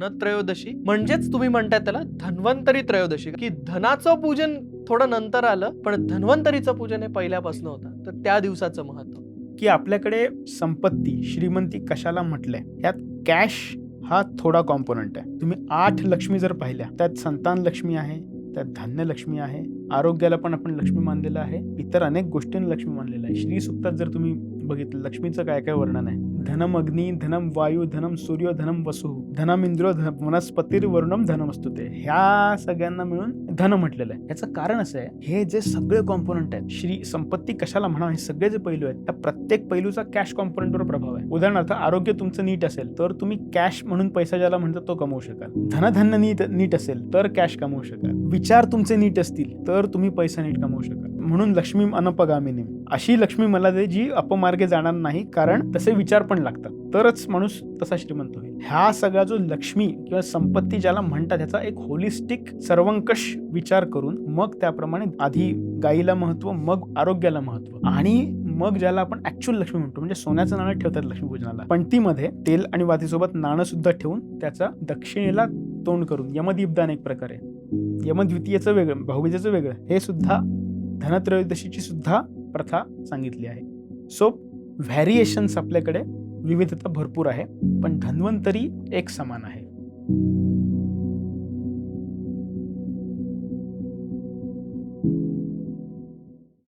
धनत्रयोदशी म्हणजेच तुम्ही म्हणताय त्याला धन्वंतरी त्रयोदशी. की धनाचं पूजन थोडं नंतर आलं पण धन्वंतरीचं पूजन हे पहिल्यापासून होतं. तर त्या दिवसाचं महत्त्व की आपल्याकडे संपत्ती श्रीमंती कशाला म्हटलंय? यात कॅश हा थोडा कॉम्पोनंट आहे. तुम्ही आठ लक्ष्मी जर पाहिल्या त्यात संतान लक्ष्मी आहे त्यात धान्य लक्ष्मी आहे आरोग्याला पण आपण लक्ष्मी मानलेलं आहे इतर अनेक गोष्टींना लक्ष्मी मानलेलं आहे. श्री सुक्तात जर तुम्ही बघितलं. लक्ष्मीचं काय काय वर्णन आहे? धनम अग्नी धनम वायू धनम सूर्य धनम वसु धनम इंद्र धन वनस्पतीर वर्णम धनम असतो ते. ह्या सगळ्यांना मिळून धन म्हटलेलं आहे. याचं कारण असं आहे हे जे सगळे कॉम्पोनंट आहेत श्री संपत्ती कशाला म्हणा हे सगळे जे पैलू आहेत त्या प्रत्येक पैलूचा कॅश कॉम्पोनंटवर प्रभाव आहे. उदाहरणार्थ आरोग्य तुमचं नीट असेल तर तुम्ही कॅश म्हणून पैसा ज्याला म्हणतात तो कमवू शकाल. धनधान्य नीट नीट असेल तर कॅश कमवू शकाल. विचार तुमचे नीट असतील तर तुम्ही पैसा नीट कमवू शकाल. म्हणून लक्ष्मी अनपगामिनी. अशी लक्ष्मी मला दे जी अपमार्गे जाणार नाही कारण तसे विचार पण लागतात. तरच माणूस तसा श्रीमंत होईल. ह्या सगळा जो लक्ष्मी किंवा संपत्ती ज्याला म्हणतात ह्याचा एक होलिस्टिक सर्वंकष विचार करून मग त्याप्रमाणे आधी गाईला महत्त्व मग आरोग्याला महत्त्व आणि मग ज्याला आपण ऍक्च्युअल लक्ष्मी म्हणतो. म्हणजे सोन्याचं नाणं ठेवतात लक्ष्मीपूजनाला पणतीमध्ये तेल आणि वातीसोबत नाणं सुद्धा ठेवून त्याचा दक्षिणेला तोंड करून यमदीपदान एक प्रकारे. यमद्वितीयचं वेगळं भाऊबीजेचं वेगळं हे सुद्धा धनत्रयोदशीची सुद्धा प्रथा सांगितली आहे. सो व्हॅरिएशन्स आपल्याकडे विविधता भरपूर आहे पण धन्वंतरी एक समान आहे.